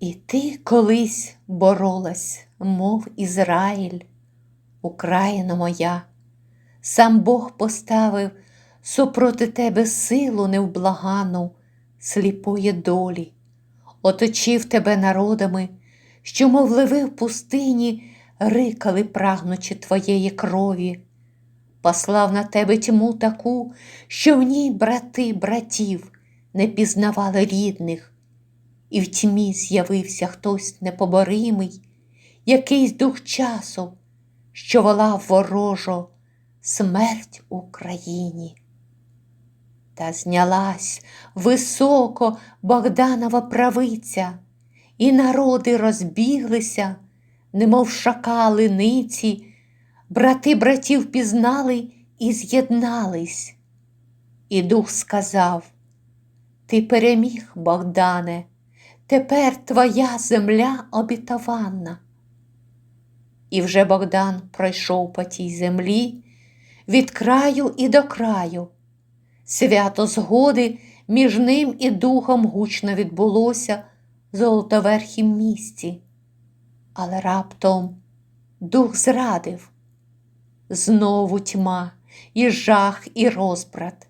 І ти колись боролась, мов Ізраїль, Україно моя, сам Бог поставив супроти тебе силу невблагану сліпої долі, оточив тебе народами, що, мов ливи в пустині, рикали, прагнучи твоєї крові, послав на тебе тьму таку, що в ній брати братів не пізнавали рідних, і в тьмі з'явився хтось непоборимий, якийсь дух часу, що волав ворожо смерть Україні. Та знялась високо Богданова правиця, і народи розбіглися, немов шакали ниці, брати братів пізнали і з'єднались. І дух сказав: Ти переміг, Богдане, тепер твоя земля обітованна. І вже Богдан пройшов по тій землі від краю і до краю. Свято згоди між ним і духом гучно відбулося в золотоверхім місті, але раптом дух зрадив. Знову тьма, і жах, і розбрат,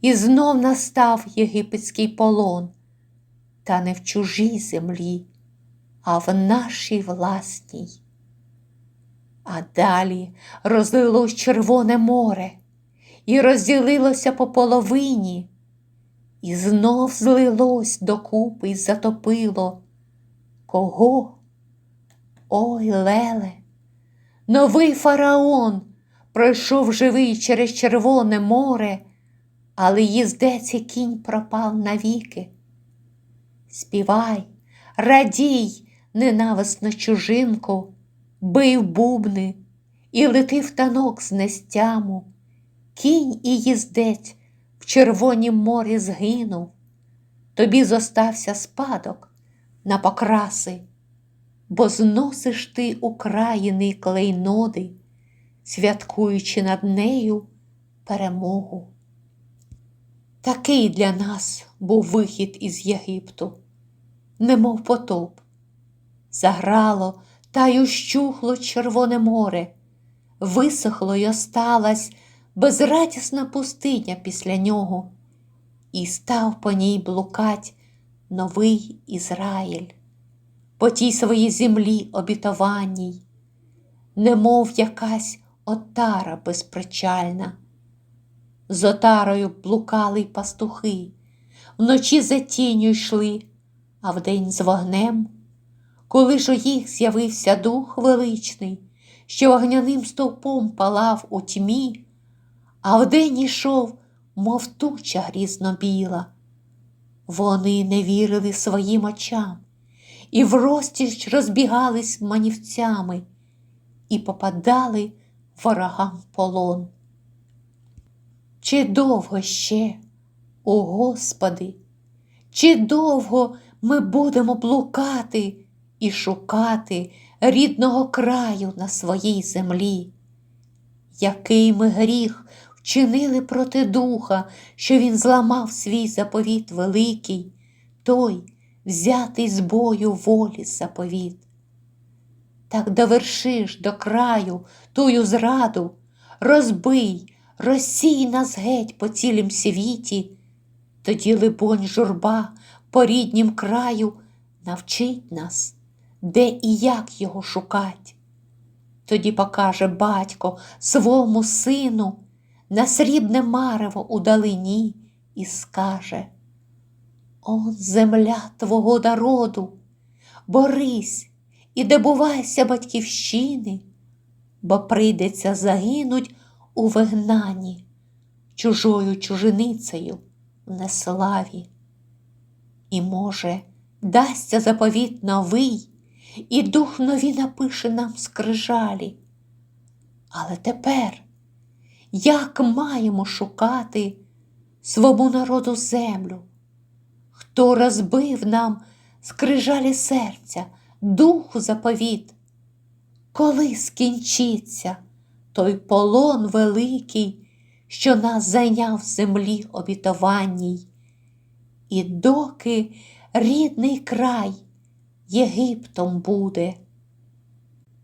і знов настав єгипетський полон, та не в чужій землі, а в нашій власній. А далі розлилось Червоне море і розділилося по половині, і знов злилось докупи й затопило. Кого? Ой, Леле, новий фараон пройшов живий через Червоне море, але їздець і кінь пропав навіки. Співай, радій, ненависну чужинку, бий в бубни і лети в танок з нестяму. Кінь і їздець в Червонім морі згинув, тобі зостався спадок на покраси, бо зносиш ти України клейноди, святкуючи над нею перемогу. Такий для нас був вихід із Єгипту, немов потоп. Заграло та й ущухло Червоне море, висохло й осталась безрадісна пустиня після нього, і став по ній блукать новий Ізраїль, по тій своїй землі обітованій, немов якась отара безпричальна. З отарою блукали й пастухи, вночі за тінню йшли, а вдень з вогнем, коли ж у їх з'явився дух величний, що вогняним стовпом палав у тьмі, а вдень ішов, мов туча грізно біла. Вони не вірили своїм очам і врозтіч розбігались манівцями і попадали ворогам в полон. Чи довго ще, о Господи, чи довго ми будемо блукати і шукати рідного краю на своїй землі? Який ми гріх вчинили проти духа, що він зламав свій заповіт великий, той взятий з бою волі заповіт. Так довершиш до краю тую зраду, розбий, розсій нас геть по цілім світі, тоді, либонь, журба по ріднім краю навчить нас, де і як його шукать. Тоді покаже батько свому сину на срібне марево у далині і скаже: Он земля твого народу, борись і добувайся батьківщини, бо прийдеться загинуть у вигнанні чужою чужиницею в неславі. І, може, дасться заповіт новий, і дух нові напише нам скрижалі. Але тепер як маємо шукати свому народу землю? Хто розбив нам скрижалі серця, духу заповіт? Коли скінчиться той полон великий, що нас зайняв в землі обітованій, і доки рідний край Єгиптом буде.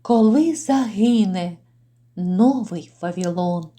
Коли загине новий Вавилон.